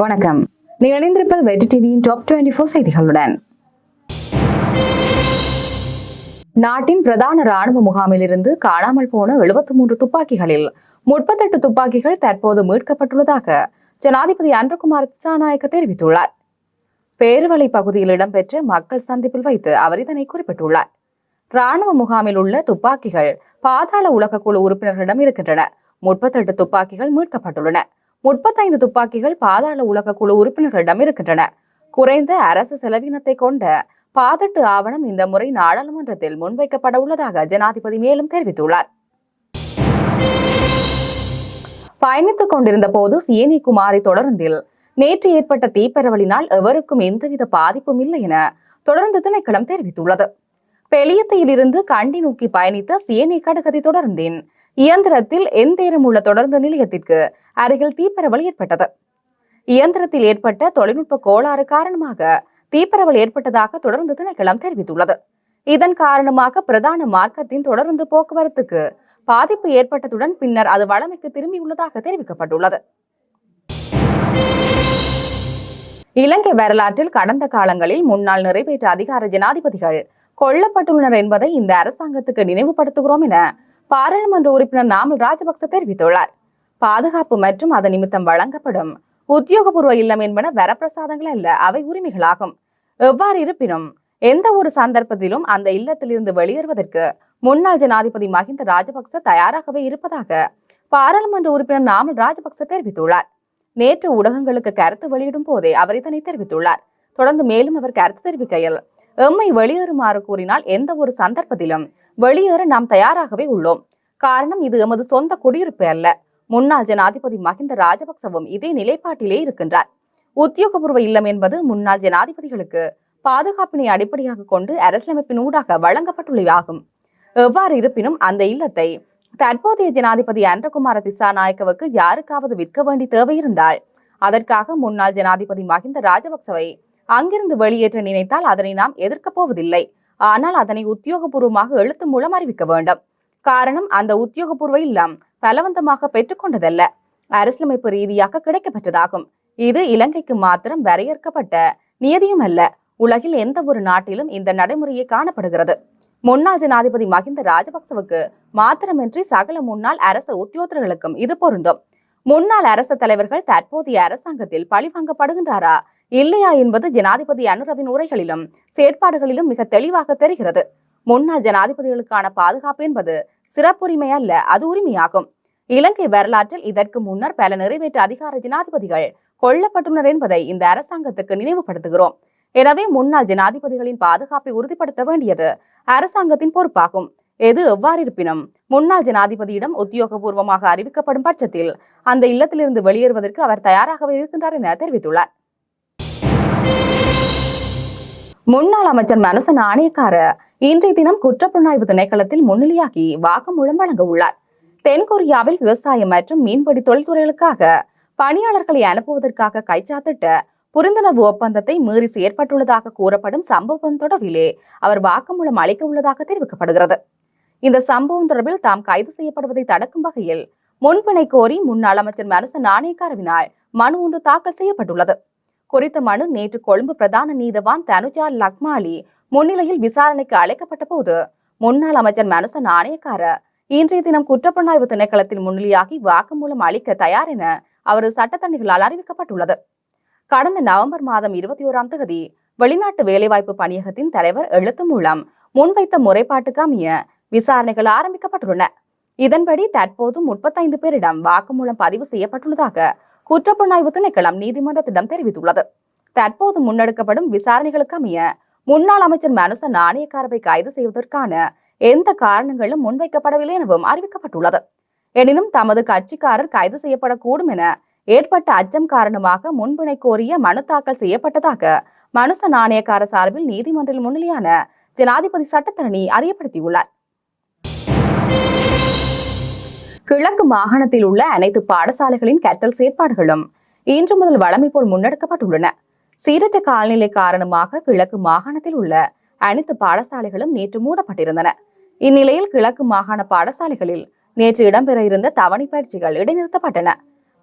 வணக்கம். நீங்கள் இணைந்திருப்பது வெற்றி டிவியின் டாப் டுவெண்டி ஃபோர் செய்திகளுடன். நாட்டின் பிரதான ராணுவ முகாமில் இருந்து காணாமல் போன எழுபத்தி மூன்று துப்பாக்கிகளில் முப்பத்தெட்டு துப்பாக்கிகள் தற்போது மீட்கப்பட்டுள்ளதாக ஜனாதிபதி அன்றகுமார் திசாநாயக்க தெரிவித்துள்ளார். பேருவளை பகுதியில் இடம்பெற்ற மக்கள் சந்திப்பில் வைத்து அவர் இதனை குறிப்பிட்டுள்ளார். ராணுவ முகாமில் உள்ள துப்பாக்கிகள் பாதாள உலக குழு உறுப்பினர்களிடம் இருக்கின்றன. முப்பத்தெட்டு துப்பாக்கிகள் மீட்கப்பட்டுள்ளன. முப்பத்தைந்து துப்பாக்கிகள் பாதாள உலக குழு உறுப்பினர்களிடம் இருக்கின்றன. குறைந்த அரசு செலவினத்தை கொண்ட பாதட்டு ஆவணம் இந்த முறை நாடாளுமன்றத்தில் முன்வைக்கப்பட உள்ளதாக ஜனாதிபதி மேலும் தெரிவித்துள்ளார். பயணித்துக் கொண்டிருந்த போது சியனி குமாரி தொடர்ந்தில் நேற்று ஏற்பட்ட தீப்பரவலினால் எவருக்கும் எந்தவித பாதிப்பும் இல்லை என தொடர்ந்து திணைக்களம் தெரிவித்துள்ளது. பெலியத்தையில் இருந்து கண்டி நோக்கி பயணித்த சியனி கடகதி தொடர்ந்தின் இயந்திரத்தில் எந்தேரம் உள்ள தொடர்ந்து நிலையத்திற்கு அருகில் தீப்பரவல் ஏற்பட்டது. இயந்திரத்தில் ஏற்பட்ட தொழில்நுட்ப கோளாறு காரணமாக தீப்பரவல் ஏற்பட்டதாக தொடர்ந்து திணைக்களம் தெரிவித்துள்ளது. இதன் காரணமாக பிரதான மார்க்கத்தின் தொடர்ந்து போக்குவரத்துக்கு பாதிப்பு ஏற்பட்டதுடன் பின்னர் அது வளமைக்கு திரும்பியுள்ளதாக தெரிவிக்கப்பட்டுள்ளது. இலங்கை வரலாற்றில் கடந்த காலங்களில் முன்னாள் நிறைவேற்ற அதிகார ஜனாதிபதிகள் கொல்லப்பட்டுள்ளனர் என்பதை இந்த அரசாங்கத்துக்கு நினைவுபடுத்துகிறோம் என பாராளுமன்ற உறுப்பினர் நாமல் ராஜபக்ச தெரிவித்துள்ளார். பாதுகாப்பு மற்றும் அதன் நிமித்தம் வழங்கப்படும். உத்தியோகபூர்வ இல்லம் என்பன வரப்பிரசாதங்கள் அல்ல அவை உரிமைகளாகும். எவ்வாறு இருப்பினும் எந்த ஒரு சந்தர்ப்பத்திலும் அந்த இல்லத்திலிருந்து வெளியேறுவதற்கு முன்னாள் ஜனாதிபதி மஹிந்த ராஜபக்ச தயாராகவே இருப்பதாக பாராளுமன்ற உறுப்பினர் நாமல் ராஜபக்ச தெரிவித்துள்ளார். நேற்று ஊடகங்களுக்கு கருத்து வெளியிடும் போதே அவர் இதனை தெரிவித்துள்ளார். தொடர்ந்து மேலும் அவர் கருத்து தெரிவிக்கையில் எம்மை வெளியேறுமாறு கூறினால் எந்த ஒரு சந்தர்ப்பத்திலும் வெளியேற நாம் தயாராகவே உள்ளோம். காரணம் இது எமது சொந்த குடியிருப்பு அல்ல. முன்னாள் ஜனாதிபதி மஹிந்த ராஜபக்சவும் இதே நிலைப்பாட்டிலே இருக்கின்றார். உத்தியோகபூர்வ இல்லம் என்பது முன்னாள் ஜனாதிபதிகளுக்கு பாதுகாப்பினை அடிப்படையாக கொண்டு அரசியலமைப்பின் ஊடாக வழங்கப்பட்டுள்ளதாகும். எவ்வாறு இருப்பினும் அந்த இல்லத்தை தற்போதைய ஜனாதிபதி அன்றகுமார திசாநாயக்கவுக்கு யாருக்காவது விற்க வேண்டி தேவையிருந்தால் அதற்காக முன்னாள் ஜனாதிபதி மஹிந்த ராஜபக்சவை அங்கிருந்து வெளியேற்ற நினைத்தால் அதனை நாம் எதிர்க்கப் போவதில்லை. ஆனால் அதனை உத்தியோகபூர்வமாக எழுத்து மூலம் அறிவிக்க வேண்டும். காரணம் அந்த உத்தியோகபூர்வ இல்லம் பலவந்தமாக பெற்றுக்கொண்டதல்ல. அரசியலமைப்பு ரீதியாக கிடைக்கப்பெற்றதாகும். இது இலங்கைக்கு மாத்திரம் வரையறுக்கப்பட்ட நியதியும் அல்ல. உலகில் எந்த ஒரு நாட்டிலும் இந்த நடைமுறையே காணப்படுகிறது. முன்னாள் ஜனாதிபதி மஹிந்த ராஜபக்சவுக்கு மாத்திரமின்றி சகல முன்னாள் அரசு உத்தியோகர்களுக்கும் இது பொருந்தும். முன்னாள் அரசு தலைவர்கள் தற்போதைய அரசாங்கத்தில் பழிவாங்கப்படுகின்றாரா? இல்லையா என்பது ஜனாதிபதி அனுரவின் உரைகளிலும் செயற்பாடுகளிலும் மிக தெளிவாக தெரிகிறது. முன்னாள் ஜனாதிபதிகளுக்கான பாதுகாப்பு என்பது சிறப்புரிமை அல்ல அது உரிமையாகும். இலங்கை வரலாற்றில் இதற்கு முன்னர் பல நிறைவேற்ற அதிகார ஜனாதிபதிகள் கொல்லப்பட்டுள்ளனர் என்பதை இந்த அரசாங்கத்துக்கு நினைவுபடுத்துகிறோம். எனவே முன்னாள் ஜனாதிபதிகளின் பாதுகாப்பை உறுதிப்படுத்த வேண்டியது அரசாங்கத்தின் பொறுப்பாகும். எது எவ்வாறு இருப்பினும் முன்னாள் ஜனாதிபதியிடம் உத்தியோகபூர்வமாக அறிவிக்கப்படும் பட்சத்தில் அந்த இல்லத்திலிருந்து வெளியேறுவதற்கு அவர் தயாராகவே இருக்கின்றார் என தெரிவித்துள்ளார். முன்னாள் அமைச்சர் மனுசன் ஆணையக்கார இன்றைய தினம் குற்றப்புலனாய்வு திணைக்களத்தில் முன்னிலையாகி வாக்குமூலம் வழங்க உள்ளார் தென்கொரியாவில் விவசாயம் மற்றும் மீன்பிடி தொழில்துறைகளுக்காக பணியாளர்களை அனுப்புவதற்காக கைச்சாத்திட்ட புரிந்துணர்வு ஒப்பந்தத்தை மீறி செயற்பட்டுள்ளதாக கூறப்படும் சம்பவம் தொடர்பிலே அவர் வாக்குமூலம் அளிக்க உள்ளதாக தெரிவிக்கப்படுகிறது. இந்த சம்பவம் தொடர்பில் தாம் கைது செய்யப்படுவதை தடுக்கும் வகையில் முன்பிணை கோரி முன்னாள் அமைச்சர் மனுச நாணயக்காரவினால் மனு ஒன்று தாக்கல் செய்யப்பட்டுள்ளது. குறித்த மனு நேற்று கொழும்பு பிரதான நீதவான் தனுஜா லக்மாலி முன்னிலையில் விசாரணைக்கு அழைக்கப்பட்ட போது முன்னாள் அமைச்சர் மனுசன் நாணயக்கார இன்றைய தினம் குற்றப்புலனாய்வு திணைக்களத்தில் முன்னிலையாகி வாக்குமூலம் அளிக்க தயார் என அவரது சட்டத்தணிகளால் அறிவிக்கப்பட்டுள்ளது. கடந்த நவம்பர் மாதம் இருபத்தி ஓராம் தேதி வெளிநாட்டு வேலைவாய்ப்பு பணியகத்தின் தலைவர் எழுத்து மூலம் முன்வைத்த முறைப்பாட்டுக்கு அமைய விசாரணைகள் ஆரம்பிக்கப்பட்டுள்ளன. இதன்படி தற்போது முப்பத்தைந்து பேரிடம் வாக்குமூலம் பதிவு செய்யப்பட்டுள்ளதாக குற்றப்புலனாய்வு திணைக்களம் நீதிமன்றத்திடம் தெரிவித்துள்ளது. தற்போது முன்னெடுக்கப்படும் விசாரணைகளுக்கு அமைய முன்னாள் அமைச்சர் மனுச நாணயக்காரவை கைது செய்வதற்கான எந்த காரணங்களும் முன்வைக்கப்படவில்லை எனவும் அறிவிக்கப்பட்டுள்ளது. எனினும் தமது கட்சிக்காரர் கைது செய்யப்படக்கூடும் என ஏற்பட்ட அச்சம் காரணமாக முன்பிணை கோரிய மனு தாக்கல் செய்யப்பட்டதாக மனுச நாணயக்கார சார்பில் நீதிமன்றில் முன்னிலையான ஜனாதிபதி சட்டத்தரணி அறியப்படுத்தியுள்ளார். கிழக்கு மாகாணத்தில் உள்ள அனைத்து பாடசாலைகளின் கற்றல் செயற்பாடுகளும் இன்று முதல் வழமை போல் முன்னெடுக்கப்பட்டுள்ளன. சீரற்ற காலநிலை காரணமாக கிழக்கு மாகாணத்தில் உள்ள அனைத்து பாடசாலைகளும் நேற்று மூடப்பட்டிருந்தன. இந்நிலையில் கிழக்கு மாகாண பாடசாலைகளில் நேற்று இடம்பெற இருந்த தவணை பயிற்சிகள் இடைநிறுத்தப்பட்டன.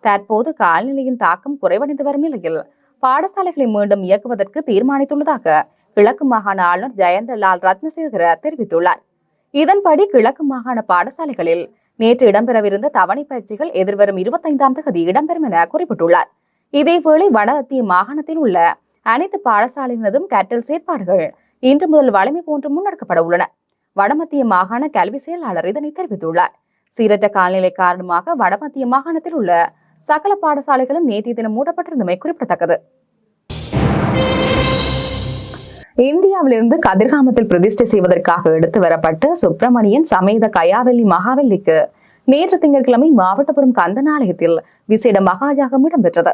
தற்போது காலநிலையின் தாக்கம் குறைவடைந்து வரும் நிலையில் பாடசாலைகளை மீண்டும் இயக்குவதற்கு தீர்மானித்துள்ளதாக கிழக்கு மாகாண ஆளுநர் ஜெயந்த லால் ரத்னசேகர தெரிவித்துள்ளார். இதன்படி கிழக்கு மாகாண பாடசாலைகளில் நேற்று இடம்பெறவிருந்த தவணை பயிற்சிகள் எதிர்வரும் இருபத்தைந்தாம் தேதி இடம்பெறும் என குறிப்பிட்டுள்ளார். இதேவேளை வடமத்திய மாகாணத்தில் உள்ள அனைத்து பாடசாலையினதும் கற்றல் செயற்பாடுகள் இன்று முதல் வலிமை போன்று முன்னெடுக்கப்பட உள்ளன. வடமத்திய மாகாண கல்வி செயலாளர் இதனை தெரிவித்துள்ளார். சீரற்ற காலநிலை காரணமாக வடமத்திய மாகாணத்தில் உள்ள சகல பாடசாலைகளும் நேற்றைய தினம் மூடப்பட்டிருந்தமை குறிப்பிடத்தக்கது. இந்தியாவிலிருந்து கதிர்காமத்தில் பிரதிஷ்டை செய்வதற்காக எடுத்து வரப்பட்ட சுப்பிரமணியன் சமேத கயாவெல்லி மகாவெல்லிக்கு நேற்று திங்கட்கிழமை மாவட்டபுரம் கந்தன் ஆலயத்தில் விசேட மகாஜாகம் இடம்பெற்றது.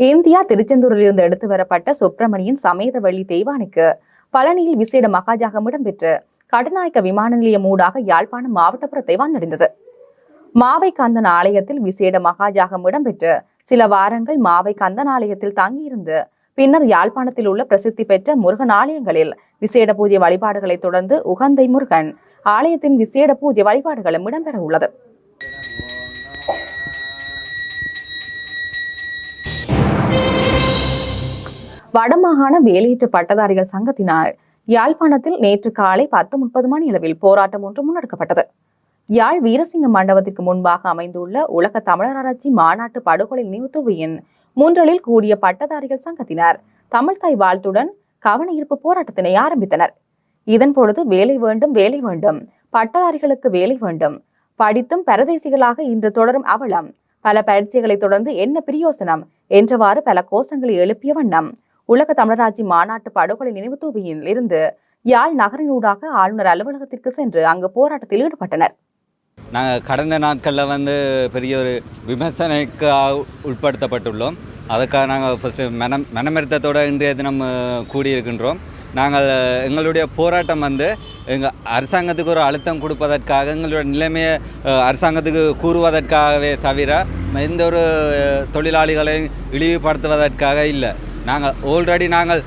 இந்தியா திருச்செந்தூரில் இருந்து எடுத்து வரப்பட்ட சுப்பிரமணியன் சமேத வழி தெய்வானுக்கு பழனியில் விசேட மகாஜாகம் இடம்பெற்று கடநாயக்க விமான நிலையம் ஊடாக யாழ்ப்பாணம் மாவட்டபுரத்தை வந்தடைந்தது மாவை கந்தன் ஆலயத்தில் விசேட மகாஜாகம் இடம்பெற்று சில வாரங்கள் மாவை கந்தன் ஆலயத்தில் தங்கியிருந்து பின்னர் யாழ்ப்பாணத்தில் உள்ள பிரசித்தி பெற்ற முருகன் ஆலயங்களில் விசேட பூஜை வழிபாடுகளை தொடர்ந்து உகந்தை முருகன் ஆலயத்தின் விசேட பூஜை வழிபாடுகளும் இடம்பெற உள்ளது. வடமாகாண வேலையீட்டு பட்டதாரிகள் சங்கத்தினால் யாழ்ப்பாணத்தில் நேற்று காலை பத்து முப்பது மணி அளவில் போராட்டம் ஒன்று முன்னெடுக்கப்பட்டது. யாழ் வீரசிங்க மண்டபத்திற்கு முன்பாக அமைந்துள்ள உலக தமிழராட்சி மாநாட்டு படுகொலை நினைவுத்துவையின் மூன்றலில் கூடிய பட்டதாரிகள் சங்கத்தினர் தமிழ்தாய் வாழ்த்துடன் கவன ஈர்ப்பு போராட்டத்தினை ஆரம்பித்தனர். இதன் பொழுது வேலை வேண்டும் வேலை வேண்டும் பட்டதாரிகளுக்கு வேலை வேண்டும் படித்தும் பரதேசிகளாக இன்று தொடரும் அவலம் பல பயிற்சிகளை தொடர்ந்து என்ன பிரயோசனம் என்றவாறு பல கோஷங்களை எழுப்பிய வண்ணம் உலக தமிழராட்சி மாநாட்டு படுகொலை நினைவு தூவியில் இருந்து யாழ் நகரினூடாக ஆளுநர் அலுவலகத்திற்கு சென்று அங்கு போராட்டத்தில் ஈடுபட்டனர். நாங்கள் கடந்த நாட்களில் வந்து பெரிய ஒரு விமர்சனைக்கு உட்படுத்தப்பட்டுள்ளோம். அதுக்காக நாங்கள் ஃபஸ்ட்டு மனம் மனமிருத்தத்தோடு இன்றைய தினம் கூடியிருக்கின்றோம். நாங்கள் எங்களுடைய போராட்டம் வந்து எங்கள் அரசாங்கத்துக்கு ஒரு அழுத்தம் கொடுப்பதற்காக எங்களுடைய நிலைமையை அரசாங்கத்துக்கு கூறுவதற்காகவே தவிர எந்த ஒரு தொழிலாளிகளையும் இழிவுபடுத்துவதற்காக இல்லை. நாங்கள் ஆல்ரெடி நாங்கள்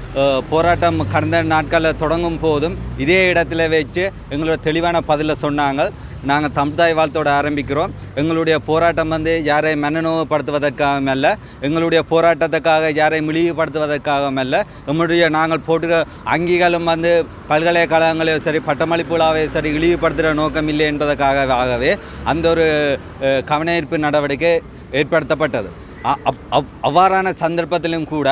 போராட்டம் கடந்த நாட்களில் தொடங்கும் போதும் இதே இடத்துல வச்சு எங்களோட தெளிவான பதிலை சொன்னாங்க. நாங்கள் தமிழ்தாய் வாழ்த்தோட ஆரம்பிக்கிறோம். எங்களுடைய போராட்டம் வந்து யாரை மனநோவுப்படுத்துவதற்காகவும் அல்ல எங்களுடைய போராட்டத்துக்காக யாரை இழிவுபடுத்துவதற்காகவும் அல்ல நம்முடைய நாங்கள் போட்டுற அங்கிகளும் வந்து பல்கலைக்கழகங்களையும் சரி பட்டமளிப்பு விழாவையும் சரி இழிவுபடுத்துகிற நோக்கம் இல்லை என்பதற்காகவே அந்த ஒரு கவனயீர்ப்பு கவனஈர்ப்பு நடவடிக்கை ஏற்படுத்தப்பட்டது. அவ்வாறான சந்தர்ப்பத்திலும் கூட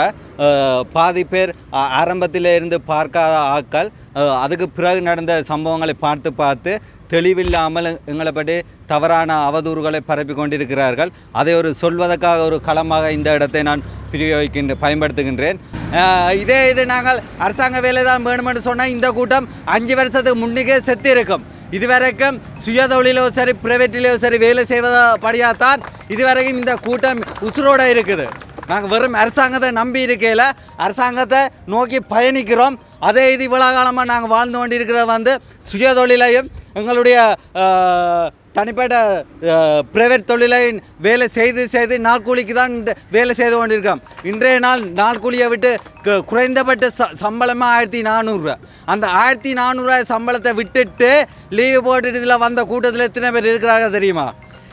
பாதி பேர் அ- ஆரம்பத்திலே இருந்து பார்க்காத ஆட்கள் அதுக்கு பிறகு நடந்த சம்பவங்களை பார்த்து பார்த்து தெளிவில்லாமல் எங்களை பற்றி தவறான அவதூறுகளை பரப்பி கொண்டிருக்கிறார்கள். அதை ஒரு சொல்வதற்காக ஒரு களமாக இந்த இடத்தை நான் பிரயோகிக்கின்ற பயன்படுத்துகின்றேன். இதே இது நாங்கள் அரசாங்க வேலை தான் வேணுமென்று சொன்னால் இந்த கூட்டம் அஞ்சு வருஷத்துக்கு முன்னிக்கே செத்து இருக்கும் இதுவரைக்கும் சுய தொழிலோ சரி பிரைவேட்டிலோ சரி வேலை செய்வதா செய்வதபடியாத்தான் இதுவரைக்கும் இந்த கூட்டம் உசுரோட இருக்குது. நாங்கள் வெறும் அரசாங்கத்தை நம்பி இருக்கையில் அரசாங்கத்தை நோக்கி பயணிக்கிறோம். அதே இது இவ்வளோ காலமாக நாங்கள் வாழ்ந்து கொண்டிருக்கிறத வந்து சுய தொழிலையும் எங்களுடைய தனிப்பட்ட பிரைவேட் தொழிலை வேலை செய்து செய்து நாட்கூலிக்கு தான் வேலை செய்து கொண்டிருக்கோம் இன்றைய நாள் நாட்கூலியை விட்டு கு- குறைந்தபட்ச ச சம்பளமாக ஆயிரத்தி நானூறுரூவா அந்த ஆயிரத்தி நானூறுரூவா சம்பளத்தை விட்டுட்டு லீவு போட்டுட்டு இதில் வந்த கூட்டத்தில் எத்தனை பேர் இருக்கிறாங்க தெரியுமா?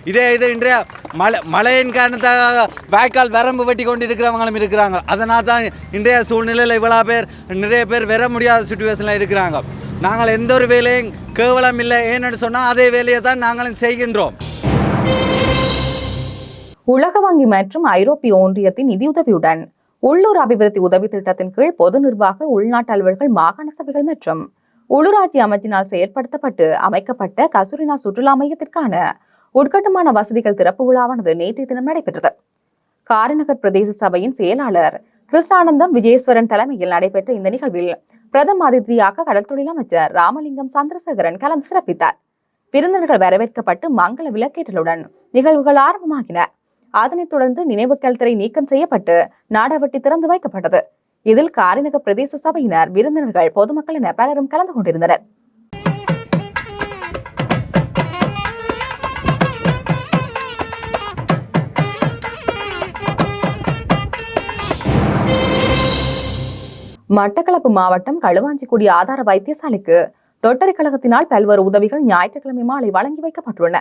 இதே இது இன்றைய மழை மழையின் காரணத்தாக வாய்க்கால் வரம்பு வெட்டி கொண்டு இருக்கிறவங்களும் இருக்கிறாங்க. அதனால் தான் இன்றைய சூழ்நிலையில் இவ்வளோ பேர் நிறைய பேர் வர முடியாத சுச்சுவேஷனில் இருக்கிறாங்க. நாங்கள் எந்த ஒரு வேலையும் கேவலம் இல்லை. ஏன்னு சொன்னால் அதே வேலையை தான் நாங்களும் செய்கின்றோம். உலக வங்கி மற்றும் ஐரோப்பிய ஒன்றியத்தின் நிதியுதவியுடன் உள்ளூர் அபிவிருத்தி உதவி திட்டத்தின் கீழ் பொது நிர்வாக உள்நாட்டு அலுவல்கள் மாகாண சபைகள் மற்றும் உள்ளூராட்சி அமைச்சினால் செயற்படுத்தப்பட்டு அமைக்கப்பட்ட கசுரினா சுற்றுலா மையத்திற்கான உட்கட்டுமான வசதிகள் திறப்பு விழாவானது நேற்றைய தினம் நடைபெற்றது. காரிநகர் பிரதேச சபையின் செயலாளர் கிருஷ்ணானந்தம் விஜயேஸ்வரன் தலைமையில் நடைபெற்ற இந்த நிகழ்வில் பிரதம அதிதியாக கடற்தொழில் அமைச்சர் ராமலிங்கம் சந்திரசேகரன் கலந்து சிறப்பித்தார். விருந்தினர்கள் வரவேற்கப்பட்டு மங்கள விளக்கேற்றலுடன் நிகழ்வுகள் ஆரம்பமாகின. அதனைத் தொடர்ந்து நினைவு கல்தரை நீக்கம் செய்யப்பட்டு நாடவட்டி திறந்து வைக்கப்பட்டது. இதில் காரிநகர் பிரதேச சபையினர் விருந்தினர்கள் பொதுமக்கள் என பலரும் கலந்து கொண்டிருந்தனர். மட்டக்களப்பு மாவட்டம் களுவாஞ்சிக்குடி ஆதார வைத்தியசாலைக்கு ரொட்டரி கழகத்தினால் பல்வேறு உதவிகள் ஞாயிற்றுக்கிழமை மாலை வழங்கி வைக்கப்பட்டுள்ளன.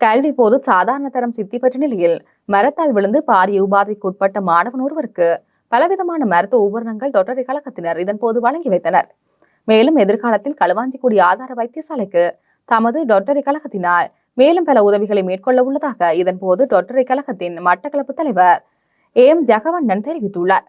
கல்வி போது சாதாரண தரம் சித்தி பெற்ற நிலையில் மரத்தால் விழுந்து பாரிய உபாதைக்கு உட்பட்ட மாணவன் ஒருவருக்கு பலவிதமான மருத்துவ உபகரணங்கள் ரொட்டரி கழகத்தினர் இதன் போது வழங்கி வைத்தனர். மேலும் எதிர்காலத்தில் களுவாஞ்சிக்குடி ஆதார வைத்தியசாலைக்கு தமது ரொட்டரி கழகத்தினால் மேலும் பல உதவிகளை மேற்கொள்ள உள்ளதாக இதன் போது ரொட்டரி கழகத்தின் மட்டக்களப்பு தலைவர் எம் ஜெகவண்ணன் தெரிவித்துள்ளார்.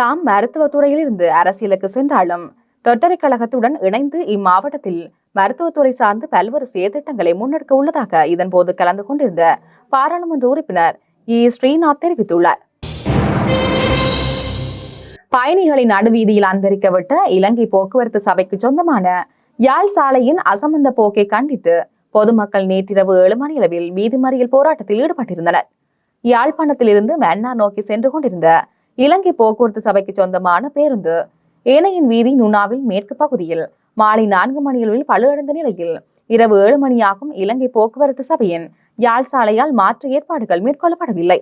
தாம் மருத்துவத் துறையிலிருந்து அரசியலுக்கு சென்றாலும் ரொட்டரி கழகத்துடன் இணைந்து இம்மாவட்டத்தில் மருத்துவத்துறை சார்ந்து பல்வேறு செயற்திட்டங்களை முன்னெடுக்க உள்ளதாக இதன்போது கலந்து கொண்டிருந்த பாராளுமன்ற உறுப்பினர் இ. ஸ்ரீநாத் தெரிவித்துள்ளார். பயணிகளின் நடுவீதியில் அந்தரிக்கவிட்ட இலங்கை போக்குவரத்து சபைக்கு சொந்தமான யாழ் சாலையின் அசமந்த போக்கை கண்டித்து பொதுமக்கள் நேற்றிரவு ஏழு மணியளவில் வீதி மறியல் போராட்டத்தில் ஈடுபட்டிருந்தனர். யாழ்ப்பாணத்திலிருந்து மன்னார் நோக்கி சென்று கொண்டிருந்த இலங்கை போக்குவரத்து சபைக்கு சொந்தமான பேருந்து. ஏனையின் வீதி நுனாவில் மேற்கு பகுதியில். மாலை நான்கு மணியளவில் பழுவடைந்த நிலையில். இரவு ஏழு மணியாகும் இலங்கை போக்குவரத்து சபையின் யாழ் சாலையால் மாற்று ஏற்பாடுகள் மேற்கொள்ளப்படவில்லை.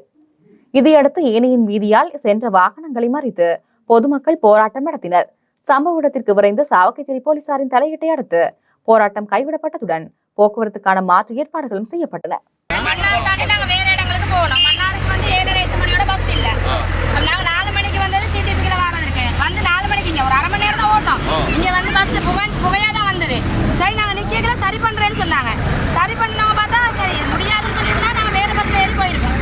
இதையடுத்து ஏனையின் வீதியால் சென்ற வாகனங்களை மறித்து பொதுமக்கள் போராட்டம் நடத்தினர். சம்பவ இடத்திற்கு விரைந்த சாவகச்சேரி போலீசாரின் தலையீட்டை அடுத்து போராட்டம் கைவிடப்பட்டதுடன் போக்குவரத்துக்கான மாற்று ஏற்பாடுகளும் செய்யப்பட்டன மன்னார் தாண்டி நாங்க வேற இடங்களுக்கு போகணும் மன்னாருக்கு வந்து ஏழரை எட்டு மணியோட பஸ் இல்ல அப்ப நாங்க நாலு மணிக்கு வந்தது சிடிபிக்கில வரதுக்கு வந்து நாலு மணிக்கு இங்க ஒரு அரை மணி நேரம் தான் ஓட்டம் இங்க வந்து பஸ் புகை புகையா தான் வந்தது. சரி நாங்க நிக்கல சரி பண்றேன்னு சொன்னாங்க. சரி பண்ணவங்க பார்த்தா சரி முடியாதுன்னு சொல்லியிருந்தா நாங்க வேற பஸ்ல ஏறி போயிருக்கோம்.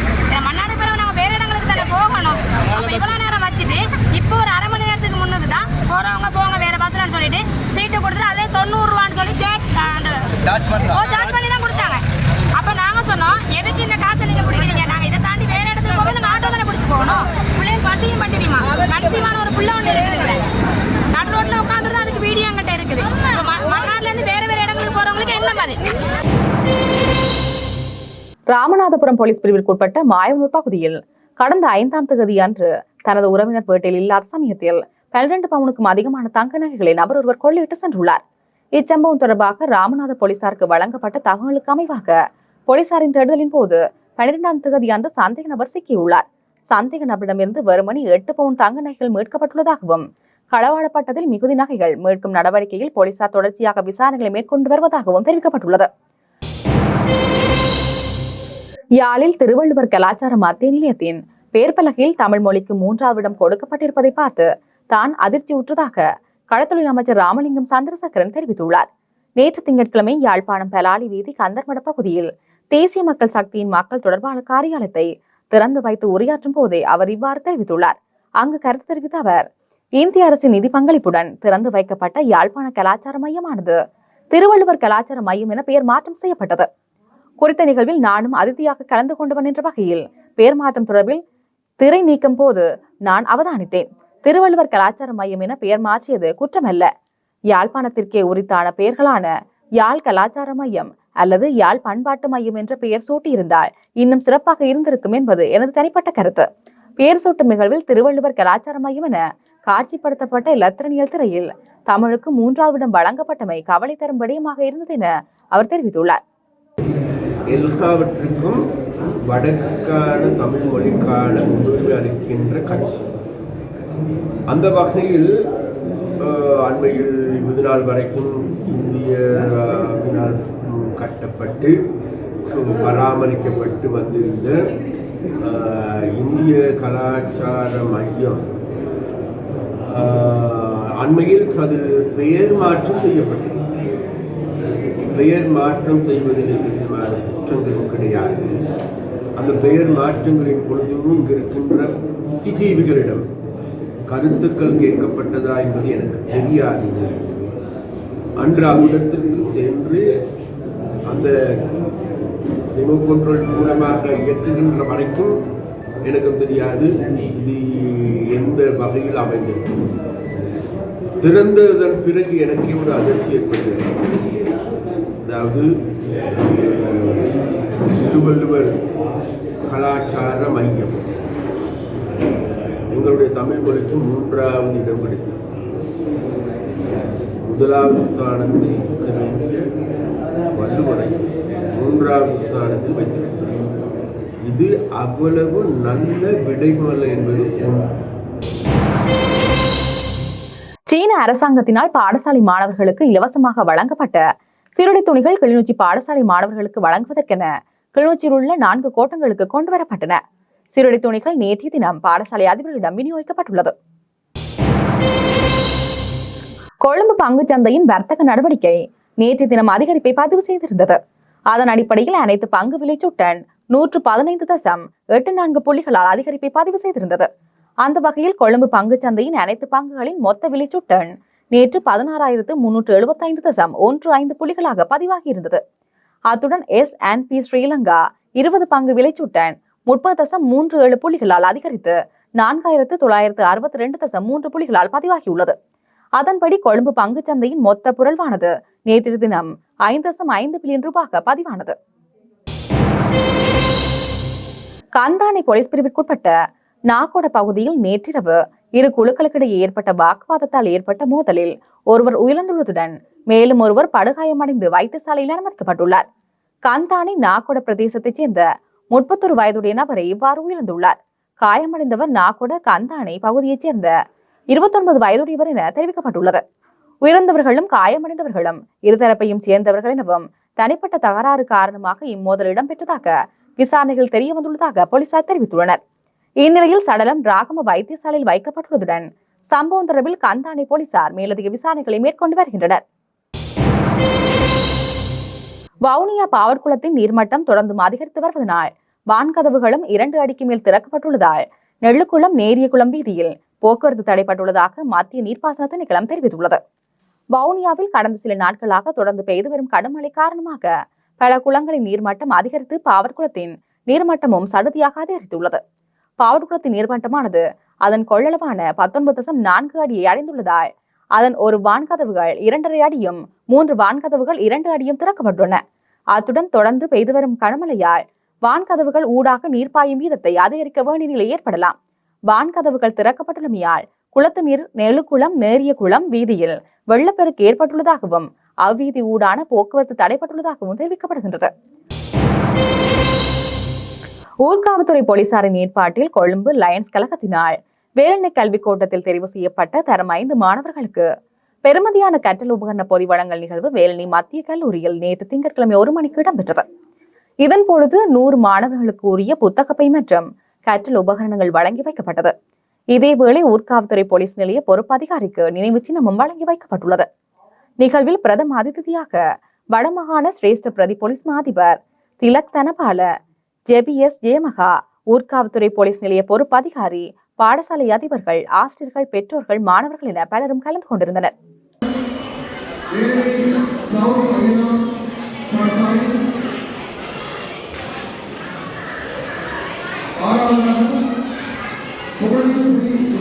மன்னாடி பிறகு நாங்க வேற இடங்களுக்கு தானே போகணும். அப்ப இவ்வளவு நேரம் வச்சுட்டு இப்போ ஒரு அரை மணி நேரத்துக்கு முன்னுக்கு தான் போறவங்க போங்க வேற பஸ்லன்னு சொல்லிட்டு சீட்டு கொடுத்துட்டு அதே தொண்ணூறு ரூபான்னு சொல்லி சே- அந்த சார்ஜ் பண்ணி தான். கொடுத்தாங்க. அப்ப நாங்க சொன்னோம் எதுக்கு இந்த காசை நீங்க பிடிக்கிறீங்க? நாங்க இதை தாண்டி வேற இடத்துக்கு போகும்போது நாங்க ஆட்டோ தானே பிடிச்சு போகணும். பிள்ளைங்க பசியும் பட்டினிமா கடைசியமான ஒரு புள்ள ஒன்று இருக்குது இதுல. நடு ரோட்ல உட்காந்துருந்தா அதுக்கு வீடியோ எங்கிட்ட இருக்குது இப்ப ம- மன்னார்ல இருந்து வேற வேற இடங்களுக்கு ராமநாதபுரம் போலீஸ் பிரிவிற்குட்பட்ட மாயவனூர் பகுதியில் கடந்த ஐந்தாம் தேதி அன்று தனது உறவினர் வீட்டில் இல்லாத சமயத்தில் பன்னிரண்டு பவுனுக்கும் அதிகமான தங்க நகைகளை நபர் ஒருவர் கொள்ளையிட்டு சென்றுள்ளார். இச்சம்பவம் தொடர்பாக ராமநாத போலீசாருக்கு வழங்கப்பட்ட தகவலுக்கு அமைவாக போலீசாரின் தேடுதலின் போது பன்னிரெண்டாம் தேதி அன்று சந்தேக நபர் சிக்கியுள்ளார். சந்தேக நபரிடமிருந்து வெறுமணி எட்டு பவுன் தங்க நகைகள் மீட்கப்பட்டுள்ளதாகவும் களவாடப்பட்டதில் மிகுதி நகைகள் மீட்கும் நடவடிக்கையில் போலீசார் தொடர்ச்சியாக விசாரணைகளை மேற்கொண்டு வருவதாகவும் தெரிவிக்கப்பட்டுள்ளது. யாழில் திருவள்ளுவர் கலாச்சார மத்திய நிலையத்தின் பேர்பலகையில் தமிழ் மொழிக்கு மூன்றாவது இடம் கொடுக்கப்பட்டிருப்பதை பார்த்து தான் அதிர்ச்சியுற்றதாக கடத்தொழில் அமைச்சர் ராமலிங்கம் சந்திரசேகரன் தெரிவித்துள்ளார். நேற்று திங்கட்கிழமை யாழ்ப்பாணம் பலாலி வீதி கந்தர்மட பகுதியில் தேசிய மக்கள் சக்தியின் மக்கள் தொடர்பாளர் காரியாலயத்தை திறந்து வைத்து உரையாற்றும் போதே அவர் இவ்வாறு தெரிவித்துள்ளார். அங்கு கருத்து தெரிவித்த அவர் இந்திய அரசின் நிதி பங்களிப்புடன் திறந்து வைக்கப்பட்ட யாழ்ப்பாண கலாச்சார மையமானது. திருவள்ளுவர் கலாச்சார மையம் என பெயர் மாற்றம் செய்யப்பட்டது. குறித்த நிகழ்வில் நானும் அதிதியாக கலந்து கொண்டவன் என்ற வகையில் பெயர் மாற்றம் தொடர்பில் திரை நீக்கும் போது நான் அவதானித்தேன். திருவள்ளுவர் கலாச்சார மையம் என பெயர் மாற்றியது குற்றமல்ல. யாழ்ப்பாணத்திற்கே உரித்தான பெயர்களான யாழ் கலாச்சார மையம் அல்லது யாழ் பண்பாட்டு மையம் என்ற பெயர் சூட்டியிருந்தால் இன்னும் சிறப்பாக இருந்திருக்கும் என்பது எனது தனிப்பட்ட கருத்து. பெயர் சூட்டும் நிகழ்வில் திருவள்ளுவர் கலாச்சார மையம் என காட்சிப்படுத்தப்பட்ட இலத்திரனியல் திரையில் தமிழுக்கு மூன்றாவது இடம் வழங்கப்பட்டமை கவலை தரும் விடயமாக இருந்தது என அவர் தெரிவித்துள்ளார். எல்லாவற்றுக்கும் வடக்கான தமிழ் மொழிக்கான முன்னுரிமை அளிக்கின்ற கட்சி. அந்த வகையில் அண்மையில் இருபது நாள் வரைக்கும் இந்தியாவினால் கட்டப்பட்டு பராமரிக்கப்பட்டு வந்திருந்த இந்திய கலாச்சார மையம் அண்மையில் அது பெயர் மாற்றம் செய்யப்பட்டது. பெயர் மாற்றம் செய்வதில் விதமான குற்றங்களும் கிடையாது. அந்த பெயர் மாற்றங்களின் பொழுதும் இங்கு இருக்கின்ற புத்திஜீவிகளிடம் கருத்துக்கள் கேட்கப்பட்டதா என்பது எனக்கு தெரியாது. அன்று அவ்விடத்திற்கு சென்று அந்த ரிமோட் கண்ட்ரோல் மூலமாக இயக்குகின்ற வரைக்கும் எனக்கும் தெரியாது. இது எந்த வகையில் அமைந்தது திறந்ததன் பிறகு எனக்கே ஒரு அதிர்ச்சி ஏற்பட்டது அதாவது திருவள்ளுவர் கலாச்சார மையம். எங்களுடைய தமிழ் மொழிக்கு மூன்றாவது இடம் கிடைத்தது. முதலாவது ஸ்தானத்தை திரும்பிய வள்ளுவரை மூன்றாவது ஸ்தானத்தில் வைத்திருக்கிறார் இது அவ்வளவு நல்ல விடைமலை என்பது சீன அரசாங்கத்தினால் பாடசாலை மாணவர்களுக்கு இலவசமாக வழங்கப்பட்ட சீருடை துணிகள் கிளிநொச்சி பாடசாலை மாணவர்களுக்கு வழங்குவதற்கென கிளிநொச்சியில் உள்ள நான்கு கோட்டங்களுக்கு கொண்டு வரப்பட்டன. சீருடை துணிகள் நேற்றைய தினம் பாடசாலை அதிபர்களிடம் விநியோகிக்கப்பட்டுள்ளது. கொழும்பு பங்கு சந்தையின் வர்த்தக நடவடிக்கை நேற்றைய தினம் அதிகரிப்பை பதிவு செய்திருந்தது. அதன் அடிப்படையில் அனைத்து பங்கு விலைச்சுட்டன் நூற்று பதினைந்து தசம் எட்டு நான்கு புள்ளிகளால் அதிகரிப்பை பதிவு செய்திருந்தது. அந்த வகையில் கொழும்பு பங்கு சந்தையின் அனைத்து பங்குகளின் மொத்த விலைச்சுட்டன் நேற்று பதினாறாயிரத்து முன்னூற்று எழுபத்தைந்து தசம் ஒன்று ஐந்து புள்ளிகளாக பதிவாகியிருந்தது. அத்துடன் எஸ் அண்ட் பி ஸ்ரீலங்கா இருபது பங்கு விலைச்சுட்டன் முப்பது தசம் மூன்று ஏழு புள்ளிகளால் அதிகரித்து நான்காயிரத்து தொள்ளாயிரத்து அறுபத்தி ரெண்டு தசம் மூன்று புள்ளிகளால் பதிவாகியுள்ளது. அதன்படி கொழும்பு பங்குச் சந்தையின் மொத்த புரள்வானது நேற்று தினம் ஐந்து தசம் ஐந்து பில்லியன் ரூபாக பதிவானது. கந்தானை போலீஸ் பிரிவிற்குட்பட்ட நாகோட பகுதியில் நேற்றிரவு இரு குழுக்களுக்கிடையே ஏற்பட்ட வாக்குவாதத்தால் ஏற்பட்ட மோதலில் ஒருவர் உயிரிழந்துள்ளதுடன் மேலும் ஒருவர் படுகாயமடைந்து வைத்தியசாலையில் அனுமதிக்கப்பட்டுள்ளார். கந்தானி நாகோட பிரதேசத்தைச் சேர்ந்த முப்பத்தொரு வயதுடைய நபரை இவ்வாறு உயிரிழந்துள்ளார். காயமடைந்தவர் நாகோட கந்தானை பகுதியைச் சேர்ந்த இருபத்தொன்பது வயதுடையவர் என தெரிவிக்கப்பட்டுள்ளது. உயிரிழந்தவர்களும் காயமடைந்தவர்களும் இருதரப்பையும் சேர்ந்தவர்கள் எனவும் தனிப்பட்ட தகராறு காரணமாக இம்மோதல் இடம்பெற்றதாக விசாரணைகள் தெரிய வந்துள்ளதாக போலீசார் தெரிவித்துள்ளனர். இந்நிலையில் சடலம் ராகம வைத்தியசாலையில் வைக்கப்பட்டுள்ளதுடன் சம்பவம் தொடர்பில் கந்தாணி போலீசார் மேலதிக விசாரணைகளை மேற்கொண்டு வருகின்றனர். வவுனியா பாவற்குளத்தின் நீர்மட்டம் தொடர்ந்தும் அதிகரித்து வருவதனால் வான்கதவுகளும் இரண்டு அடிக்கு மேல் திறக்கப்பட்டுள்ளதால் நெல்லுக்குளம் நேரியகுளம் வீதியில் போக்குவரத்து தடைப்பட்டுள்ளதாக மத்திய நீர்ப்பாசன திணைக்களம் தெரிவித்துள்ளது. வவுனியாவில் கடந்த சில நாட்களாக தொடர்ந்து பெய்து வரும் கடுமழை காரணமாக பல குளங்களின் நீர்மட்டம் அதிகரித்து பாவற்குளத்தின் நீர்மட்டமும் சடுதியாக அதிகரித்துள்ளது பாவற்குளத்தின் நீர்மட்டமானது அதன் கொள்ளளவான பத்தொன்பது தசம் நான்கு அடியை அடைந்துள்ளதால் அதன் ஒரு வான்கதவுகள் இரண்டரை அடியும் மூன்று வான்கதவுகள் இரண்டு அடியும் திறக்கப்பட்டுள்ளன. அத்துடன் தொடர்ந்து பெய்து வரும் கனமழையால் வான்கதவுகள் ஊடாக நீர் பாயும் வீதத்தை அதிகரிக்க வேண்டிய நிலை ஏற்படலாம். வான்கதவுகள் திறக்கப்பட்டுள்ளமையால் குளத்து நீர் நெழுக்குளம் நேரிய குளம் வீதியில் வெள்ளப்பெருக்கு ஏற்பட்டுள்ளதாகவும் அவ்வீதி ஊடான போக்குவரத்து தடைப்பட்டுள்ளதாகவும் தெரிவிக்கப்படுகின்றது. ஊர்காவத்துறை போலீசாரின் ஏற்பாட்டில் கொழும்பு லயன்ஸ் கழகத்தினால் வேலனை கல்விக் கோட்டத்தில் தெரிவு செய்யப்பட்ட தரம் ஐந்து மாணவர்களுக்கு பெருமதியான கற்றல் உபகரண பொதி வழங்கல் நிகழ்வு வேலனி மத்திய கல்லூரியில் நேற்று திங்கட்கிழமை ஒரு மணிக்கு இடம்பெற்றது. இதன் பொழுது நூறு மாணவர்களுக்கு உரிய புத்தகப்பை மற்றும் கற்றல் உபகரணங்கள் வழங்கி வைக்கப்பட்டது. இதேவேளை ஊர்காவத்துறை போலீஸ் நிலைய பொறுப்பு அதிகாரிக்கு நினைவு சின்னமும் வழங்கி வைக்கப்பட்டுள்ளது. நிகழ்வில் பிரதம அதிதியாக வடமாகாண சிரேஷ்ட பிரதி போலீஸ் மாதிபர் திலக் தனபால ஜெபிஎஸ் ஜெயமகா ஊர்காவத்துறை போலீஸ் நிலைய பொறுப்பு அதிகாரி பாடசாலை அதிபர்கள் ஆசிரியர்கள் பெற்றோர்கள் மாணவர்கள் என பலரும் கலந்து கொண்டிருந்தனர். ஏழாவது